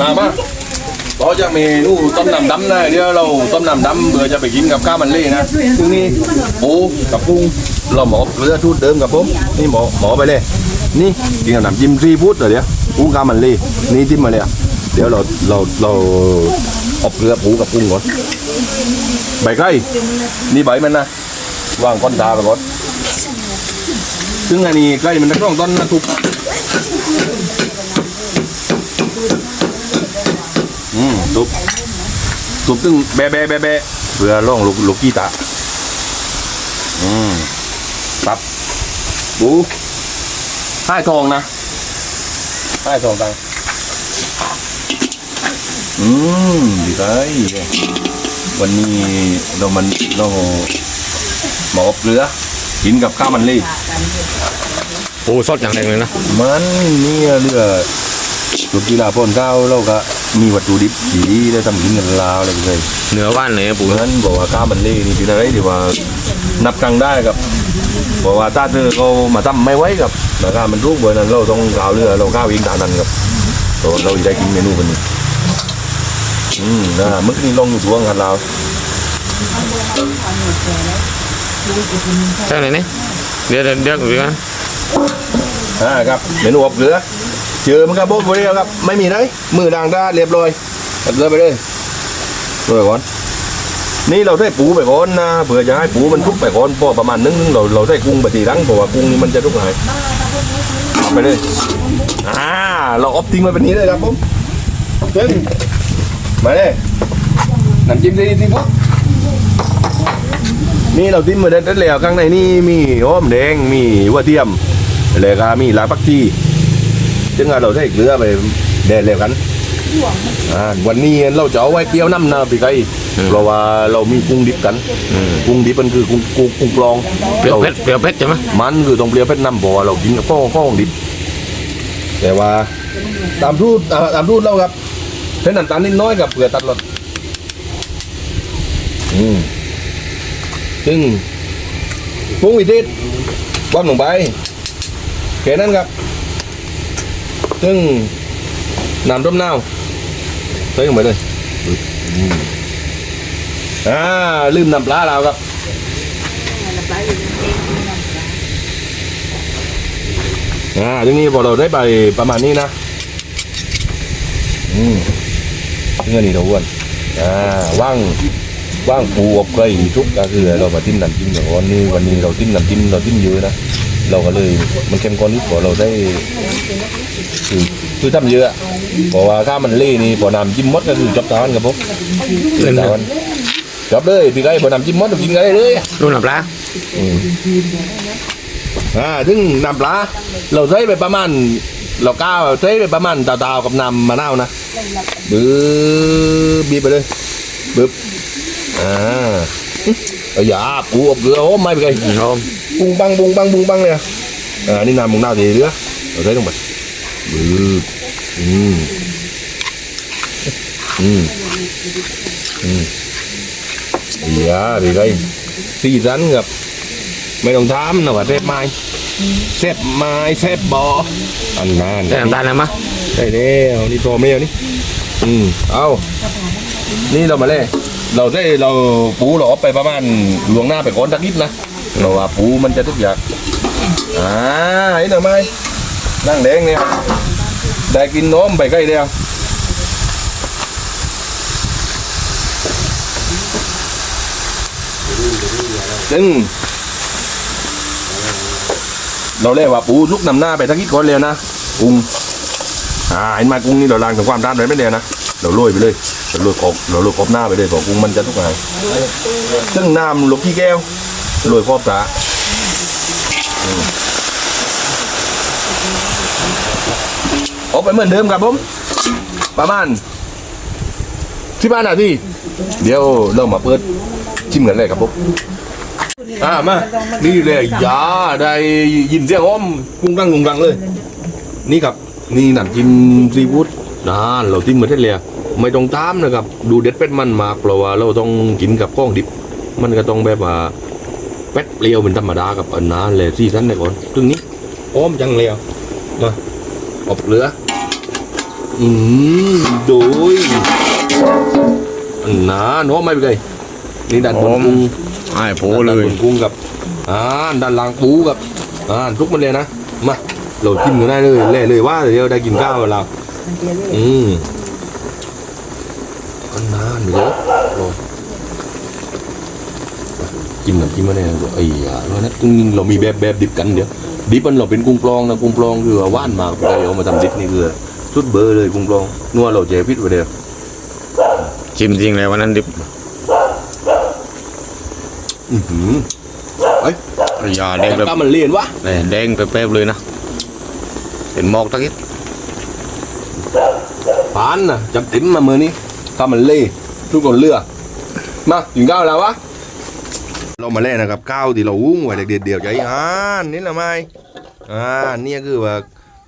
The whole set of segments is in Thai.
อ่ามาเราจะเมนูต้มน้ำดำนะเดี๋ยวเราต้มน้ำดำเบื่อจะไปกินกับข้าวมันเล่นะซึ่งนี่ปูกับกุ้งเราหมอเกลือทูดเดิมกับผมนี่หมอหมอไปเลย นี่กินกับน้ำจิ้มซีฟู้ดเดี๋ยวกุ้งข้าวมันเล่นี่จิ้มมาเลยเดี๋ยวเราเราเราอบเกลือปูกับกุ้งก่อนใบไก่นี่ใบมันนะวางก้อนตาไปก่อนซึ่งอันนี้ไก่มันจะต้องต้นนะทุก อืม ตุบตุบตึงแบะแบะแบะแบะเพื่อล่องลูกลูกกี้ตาอืมตับบูให้ทองนะให้ทองตังอืมดีเลยวันนี้เรามันเราหมอเกลือกินกับข้าวมันเลยปูสดอย่างแรงเลยนะ มันเนี่ยเรือลูกกีฬาป้อนข้าวเราก็ มีวัตถุดิบดีได้ทำกินกันลาวอะไรเลยเนื้อว่านเลยนะปูเพราะฉะนั้นบอกว่าข้าวมันเล่นี่เป็นอะไรที่ว่า นับครั้งได้ครับบอกว่าถ้าเธอเขามาทำไม่ไหวครับราคามันรูปเบอร์นั้นเราต้องกาวเรือเราก้าวเองตามนั้นครับตัวเราจะได้กินเมนูกันนี้อืมนะเมื่อกี้ลงอยู่ทวงกันเราใช่เลยนี่เดี๋ยวเดี๋ยวเดี๋ยวเดี๋ยวอ่าครับเมนูอบเกลือ เจอมันครับโบ๊ะบริครับ ไม่มีเลยมือด่างด้านเรียบร้อยอบเกลือไปเลยดูไปก่อน นี่เราได้ปูไปก่อนนะเผื่อจะให้ปูมันทุกไปก่อนเพราะประมาณนึงเราเราได้กุ้งไปทีหลังเพราะว่ากุ้งนี่มันจะทุกหายเอาไปเลยอ่าเราอบทิ้งไว้เป็นนี้เลยครับผมซึ่งมาเลยน้ำจิ้มซีซีฟู้ดนี่เราทิ้งมาได้แล้วข้างในนี่มีหอมแดงมีหัวเทียมแล้วก็มีลาปักชี ซึ่งเราได้เกลือไปแดดแล้วกันอ่าวันนี้เราจะเอาไว้เปรี้ยวน้ำนะพี่ไก่เพราะว่าเรามีกุ้งดิบกันกุ้งดิบมันคือกุ้งกุ้งกุ้งกลองเปรี้ยวเผ็ดเปรี้ยวเผ็ดใช่ไหมมันคือต้องเปรี้ยวเผ็ดน้ำเพราะว่าเรากินกับข้าวข้าวดิบ แต่ว่าตามรูดตามรูดเราครับเส้นน้ำตาลนิดน้อยกับเปลือกตัดรสอืมซึ่งปรุงวิธีว่ำลงไปแค่นั้นครับ ซึ่งน้ำต้มน้าวใส่ลงไปเลยอืมอ่าลืมน้ำปลาเราครับอ่าทีนี้พอเราได้ไปประมาณนี้นะ อืมเงื่อนนี่เราอ้วนอ่าว่างว่างปูอบไก่ทุกก็คือเรามาทิ้มน้ำจิ้มอย่างวันนี้วันนี้เราทิ้มน้ำจิ้มเราทิ้มเยอะนะ เราก็เลยมันเข้มข้นนิดกว่าเราได้คือคือทำเยอะเพราะว่าถ้ามันเล่นี่พอน้ำจิ้มหมดก็คือจบตอนครับผมจบตอนจบเลยพี่ไก่พอน้ำจิ้มหมดเรากินกันได้เลยรุ่นน้ำปลาอืมอ่าถึงน้ำปลาเราใช้ไปประมาณเราก้าวใช้ไปประมาณตาวๆกับน้ำมะนาวนะบึ้บบีบไปเลยบึ้บอ่าเอาอย่าปูอบเกลือโอ้ไม่ไปเลยอืมครับปุงปังปุงปังปุงปังเลยอะอ่านี่น้ำมุงนาวดีเรือเราใช้ลงไปบึ้บอืมอืมอืมอย่าไปเลยสีสันกับไม่ต้องทำนะว่าเซฟไม้เซฟไม้เซฟบออันนั้นใส่น้ำตาลแล้วมั้ยได้แล้วนี่พร้อมแล้วนี่อืมเอานี่เรามาเลย เราได้เราปูเรอไปประมาณหลวงหน้าไปก่อนสักนิดนะเราว่าปูมันจะทุกอย่างอ่าไอ้หน่อไม้นั่งแดงเนี่ยได้กินน้มไปใกล้เดียวซึ่งเราเรียกว่าปูลูกนำหน้าไปทักนิดก่อนเลยนะกุ้งอ่าเห็นไหมกุ้งนี่เราล้างทำความร้านไว้ไม่เดียวนะ เราโรยไปเลยเราโรยขอบเราโรยขอบหน้าไปเลยเพราะกุ้งมันจะทุกไงซึ่งน้ำลูกขี้แก้วโรยขอบตาอืมเอาไปเหมือนเดิมครับผมประมาณที่บ้านนาทีเดี๋ยวเรามาเปิดชิมกันเลยครับผมอ่ามา นี่เลยยาได้ยินเสียงอ้อมกุ้งกังกุ้งกังเลย นี่ครับ นี่หน้ำจิ้มซีฟู้ด นะเราทิ้งมาได้เลยไม่ต้องตามนะครับ ดูเด็ดเป็ดมันมากเพราะว่าเราต้องกินกับข้องดิบ มันก็ต้องแบบว่าเป็ดเปรี้ยวเป็นธรรมดากับอันนั้นเลยที่สั้นเลยก่อนตรงนี้อ้อมจังเลยมาอบเกลือ อืมโดยอันนาโน้มไม่ไปเลยนี่ดันบนกุ้งไอ้โผด้านเลบยนกุ้งกับอ่าด้านล่างปูกับอ่าทุกมันเลยนะมาเรากินกันได้เลยเล่เลยว่าเดี๋ยวได้กินข้าว กับเราอืมอันนานไปเยอะโอ้จิ้มน้ำจิ้มมาเนี่ยไอ้ยาเราเนี่ยกุ้งเรามีแบบแบบดิบกันเดี๋ยวดิบมันเราเป็นกุ้งปลองนะกุ้งปลองคือว่าว่านมากไปเอามาทำดิบนี่คือสุดเบอร์เลยกุ้งปลองนัวเราเจพิษไปเดียวชิมจริงเลยวันนั้นดิบอือหืออย่าแดงแต่แบบก็มันเลียนวะแดงเป๊ะๆเลยนะเป็นหมอกตะกี้ ปานน่ะจับติ๋มมามือนี้ก็มันเล่ทุกคนเลือกมากินข้าวแล้ววะเรามาเล่นนะครับข้าวที่เราวุ้งไว้เด็ดเดียวใจอ่านนี่ละไม่อ่าเนี่ยคือว่า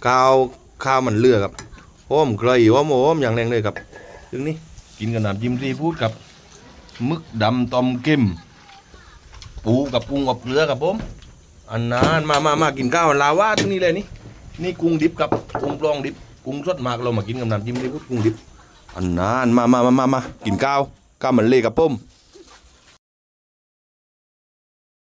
ข้าวข้าวมันเลือกครับหอมไกลหอมหอมอย่างแรงเลยครับถึงนี้กินกับน้ำจิ้มซีฟู้ดกับมึกดำต้มเค็มปูกับกุ้งกับเกลือครับผมอันนั้นมามามากินข้าวลาวาตรงนี้เลยนี่นี่กุ้งดิบกับกุ้งปลองดิบ กุ้งสดมากเรามากินกับน้ำจิ้มที่กุ้งดิบอันนั้นมามามามามากินข้าวข้าวมันเละกับผม